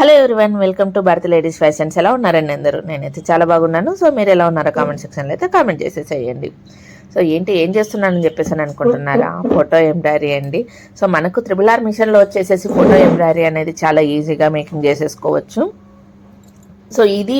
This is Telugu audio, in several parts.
Hello everyone welcome to Bharathi ladies fashions. ఎలా ఉన్నారండి అందరూ? నేనైతే చాలా బాగున్నాను. సో మీరు ఎలా ఉన్నారో కామెంట్ సెక్షన్లో అయితే కామెంట్ చేసేసేయండి. సో ఏంటి ఏం చేస్తున్నానని చెప్పేసి అని అనుకుంటున్నారా? ఫోటో ఎంబ్రాయిడరీ అండి. సో మనకు త్రిబుల్ ఆర్ మిషన్లో వచ్చేసేసి ఫోటో ఎంబ్రాయిడరీ అనేది చాలా ఈజీగా మేకింగ్ చేసేసుకోవచ్చు. సో ఇది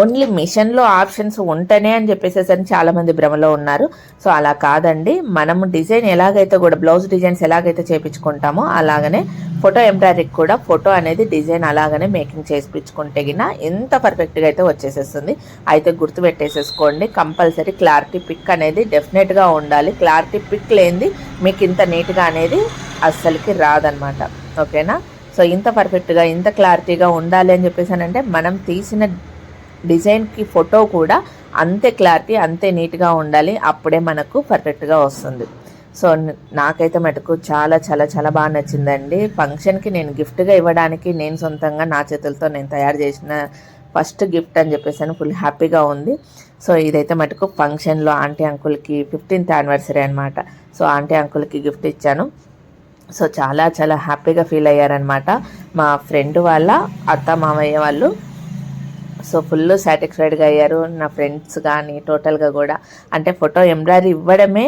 ఓన్లీ మిషన్లో ఆప్షన్స్ ఉంటేనే అని చెప్పేసి అని చాలామంది భ్రమలో ఉన్నారు. సో అలా కాదండి. మనము డిజైన్ ఎలాగైతే కూడా బ్లౌజ్ డిజైన్స్ ఎలాగైతే చేపించుకుంటామో అలాగనే ఫోటో ఎంబ్రాయిడరీకి కూడా ఫోటో అనేది డిజైన్ అలాగనే మేకింగ్ చేసిపించుకుంటే గిన ఎంత పర్ఫెక్ట్గా అయితే వచ్చేసేస్తుంది. అయితే గుర్తు పెట్టేసేసుకోండి కంపల్సరీ క్లారిటీ పిక్ అనేది డెఫినెట్గా ఉండాలి. క్లారిటీ పిక్ లేనిది మీకు ఇంత నీట్గా అనేది అస్సలకి రాదనమాట. ఓకేనా సో ఇంత పర్ఫెక్ట్గా ఇంత క్లారిటీగా ఉండాలి అని చెప్పేసి అంటే మనం తీసిన డిజైన్కి ఫోటో కూడా అంతే క్లారిటీ అంతే నీట్గా ఉండాలి. అప్పుడే మనకు పర్ఫెక్ట్గా వస్తుంది. సో నాకైతే మటుకు చాలా చాలా చాలా బాగా నచ్చిందండి. ఫంక్షన్కి నేను గిఫ్ట్గా ఇవ్వడానికి నేను సొంతంగా నా చేతులతో నేను తయారు చేసిన ఫస్ట్ గిఫ్ట్ అని చెప్పేసి అని ఫుల్ హ్యాపీగా ఉంది. సో ఇదైతే మటుకు ఫంక్షన్లో ఆంటీ అంకుల్కి ఫిఫ్టీన్త్ యానివర్సరీ అనమాట సో ఆంటీ అంకుల్కి గిఫ్ట్ ఇచ్చాను. సో చాలా చాలా హ్యాపీగా ఫీల్ అయ్యారనమాట మా ఫ్రెండ్ వాళ్ళ అత్త మామయ్య వాళ్ళు సో ఫుల్ సాటిస్ఫైడ్గా అయ్యారు. నా ఫ్రెండ్స్ కానీ టోటల్గా కూడా. అంటే ఫోటో ఎంబ్రాయిడరీ ఇవ్వడమే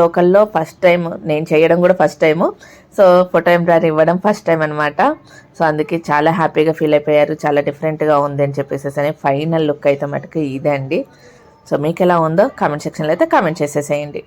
లోకల్లో ఫస్ట్ టైం నేను చేయడం కూడా first time so photo embroidery ఇవ్వడం ఫస్ట్ టైం అనమాట సో అందుకే చాలా హ్యాపీగా ఫీల్ అయిపోయారు. చాలా డిఫరెంట్గా ఉంది అని చెప్పేసేసి అని ఫైనల్ లుక్ అయితే మటుకు ఇదే అండి. సో మీకు ఎలా ఉందో కామెంట్ సెక్షన్లో అయితే కామెంట్ చేసేసేయండి.